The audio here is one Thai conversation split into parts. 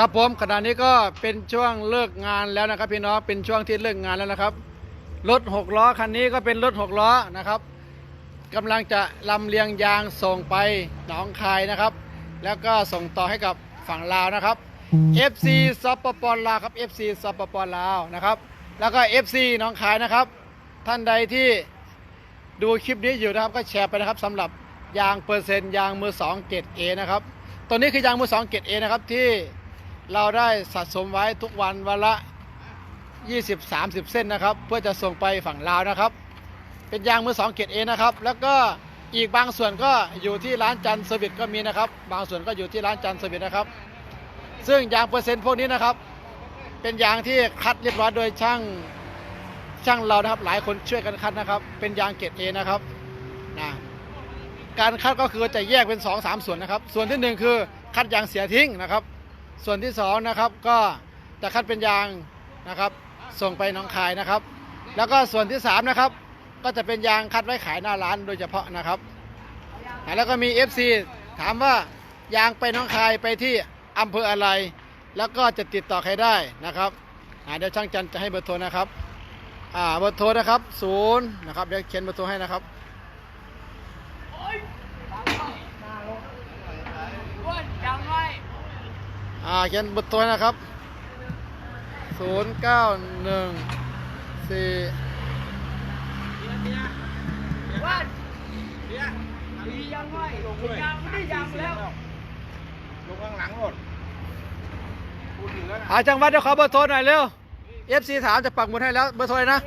ครับผมขณะนี้ก็เป็นช่วงเลิกงานแล้วนะครับ พี่น้องเป็นช่วงที่เลิกงานแล้วนะครับรถหกล้อคันนี้ก็เป็นรถหกล้อนะครับกำลังจะลำเลียงยางส่งไปหนองคายนะครับ แล้วก็ส่งต่อให้กับฝั่งลาวนะครับ FC สปปลาวครับ FC สปปลาวนะครับ แล้วก็ FC หนองคายนะครับ ท่านใดที่ดูคลิปนี้อยู่นะครับ ก็แชร์ไปนะครับสำหรับยางเปอร์เซ็นต์ยางมือ2เกรด A นะครับตัวนี้คือยางมือ2เกรด A นะครับที่ เราได้สะสมไว้ทุกวันวันละ 20-30 เส้นนะครับ เพื่อจะส่งไปฝั่งลาวนะครับ เป็นยางมือ2เกรด A นะครับ แล้วก็อีกบางส่วนก็อยู่ที่ร้านจันทร์เซอร์วิสก็มีนะครับ บางส่วนก็อยู่ที่ร้านจันทร์เซอร์วิสนะครับ ซึ่งยางเปอร์เซ็นต์พวกนี้นะครับ เป็นยางที่คัดเรียบร้อยโดยช่างช่างเรานะครับ หลายคนช่วยกันคัดนะครับ เป็นยางเกรด A นะครับนะการคัดก็คือจะแยกเป็น2อสส่วนนะครับ ส่วนที่หนึ่งคือคัดยางเสียทิ้งนะครับ ส่วนที่สองนะครับก็จะคัดเป็นยางนะครับ ส่งไปน้องคายนะครับ แล้วก็ส่วนที่สามนะครับก็จะเป็นยางคัดไว้ขายหน้าร้านโดยเฉพาะนะครับ แล้วก็มี FC ถามว่ายางไปน้องคายไปที่อำเภออะไร แล้วก็จะติดต่อใครได้นะครับเดี๋ยวช่างจันจะให้เบอร์โทรนะครับเบอร์โทรนะครับศูนย์นะครับเดี๋ยวเขียนเบอร์โทรให้นะครับ ยังไง อ่าเขียนเบอร์โทรให้นะครับศูนย์เก้าหนึ่งสี่ว่าดียังไงยังไม่ได้ยังแล้วลงข้างหลังรถพูดถึงแล้วนะอาจังหวัดเดี๋ยวขอเบอร์โทรหน่อยเร็ว FC ถามจะปักหมุดให้แล้วเบอร์โทรอะไรนะ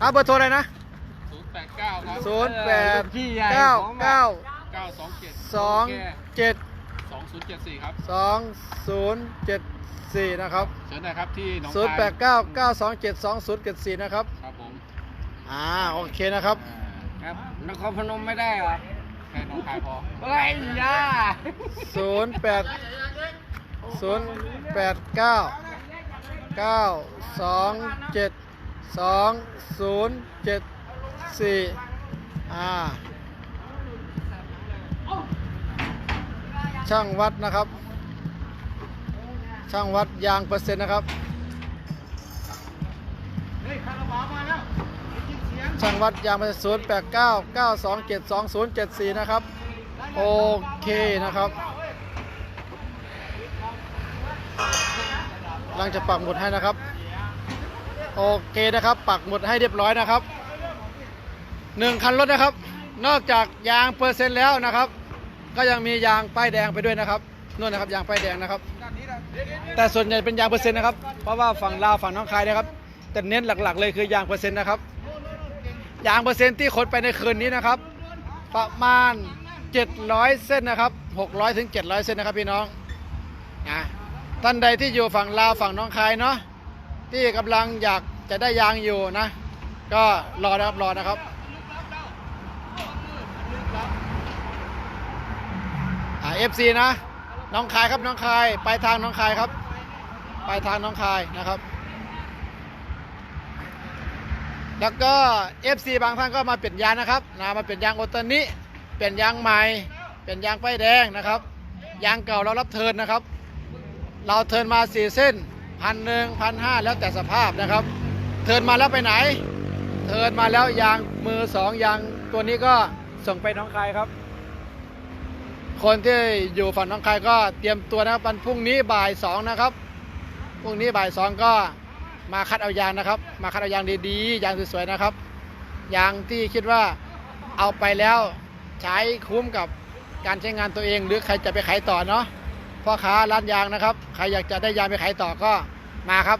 อ่าเบอร์โทรอะไรนะศูนย์แปดเก้าครับศูนย์แปดเก้าเก้าเก้าสองเจ็ด ศูนย์เจ็ดสี่ครับสองศูนย์เจ็ดสี่นะครับ เชิญนะครับที่หนองศูนย์แปดเก้าเก้าสองเจ็ดสองศูนย์เจ็ดสี่นะครับ ครับผมอ่า โอเคนะครับครับนครพนมไม่ได้เหรอแค่หน้องคายพอเฮ้ยย่าศูนย์แปดศูนย์แปดเก้าเก้าสองเจ็ดสองศูนย์เจ็ดสี่อ่า ช่างวัดนะครับ ช่างวัดยางเปอร์เซ็นต์นะครับเฮ้ยคาราบาวมาแล้วได้ยินเสียงช่างวัดยางเปอร์เซ็นต์ศูนย์แปดเก้าเก้าสองเจ็ดสองศูนย์เจ็ดสี่นะครับ โอเคนะครับกำลังจะปักหมุดให้นะครับ โอเคนะครับ ปักหมุดให้เรียบร้อยนะครับหนึ่งคันรถนะครับ นอกจากยางเปอร์เซ็นต์แล้วนะครับ ก็ยังมียางป้ายแดงไปด้วยนะครับนู่นนะครับยางป้ายแดงนะครับ แต่ส่วนใหญ่เป็นยางเปอร์เซ็นต์นะครับเพราะว่าฝั่งลาวฝั่งน้องคายนะครับ แต่เน้นหลักๆเลยคือยางเปอร์เซ็นต์นะครับยางเปอร์เซ็นต์ที่ขนไปในคืนนี้นะครับ ประมาณ 700 เส้นนะครับ 600ถึง700 เส้นนะครับพี่น้องนะท่านใดที่อยู่ฝั่งลาวฝั่งน้องคายเนาะที่กำลังอยากจะได้ยางอยู่นะ ก็รอนะครับรอนะครับ เอฟซีนะน้องคายครับน้องคายไปทางน้องคายครับ ไปทางน้องคายนะครับ แล้วก็ FC บางท่านก็มาเปลี่ยนยางนะครับนะมาเปลี่ยนยางโอตานิเปลี่ยนยางใหม่เปลี่ยนยางป้ายแดงนะครับยางเก่าเรารับเทินนะครับ เราเทินมาสี่เส้นพันหนึ่งพันห้าแล้วแต่สภาพนะครับ เทินมาแล้วไปไหน เทินมาแล้วยางมือสองยางตัวนี้ก็ส่งไปน้องคายครับ คนที่อยู่ฝั่งน้องคายก็เตรียมตัวนะครับวันพรุ่งนี้บ่ายสองนะครับพรุ่งนี้บ่ายสองก็มาคัดเอายางนะครับ มาคัดเอายางดีๆยางสวยๆนะครับยางที่คิดว่าเอาไปแล้วใช้คุ้มกับการใช้งานตัวเอง หรือใครจะไปขายต่อเนาะพ่อค้าร้านยางนะครับ ใครอยากจะได้ยางไปขายต่อก็มาครับ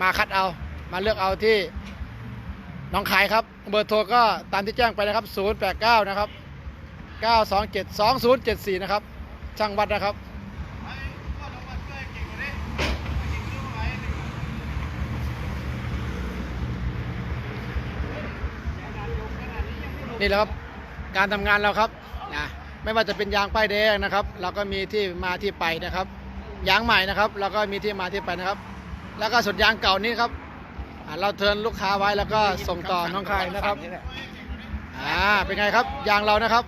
มาคัดเอามาเลือกเอาที่น้องขายครับ เบอร์โทรก็ตามที่แจ้งไปนะครับ 089 นะครับ 927 2074 นะครับ ช่างวัดนะครับ นี่แหละครับ การทำงานเราครับนะไม่ว่าจะเป็นยางป้ายแดงนะครับ เราก็มีที่มาที่ไปนะครับ ยางใหม่นะครับ เราก็มีที่มาที่ไปนะครับ แล้วก็ส่วนยางเก่านี้ครับเราเทินลูกค้าไว้แล้วก็ส่งต่อน้องคายนะครับ อ่า เป็นไงครับ ยางเรานะครับ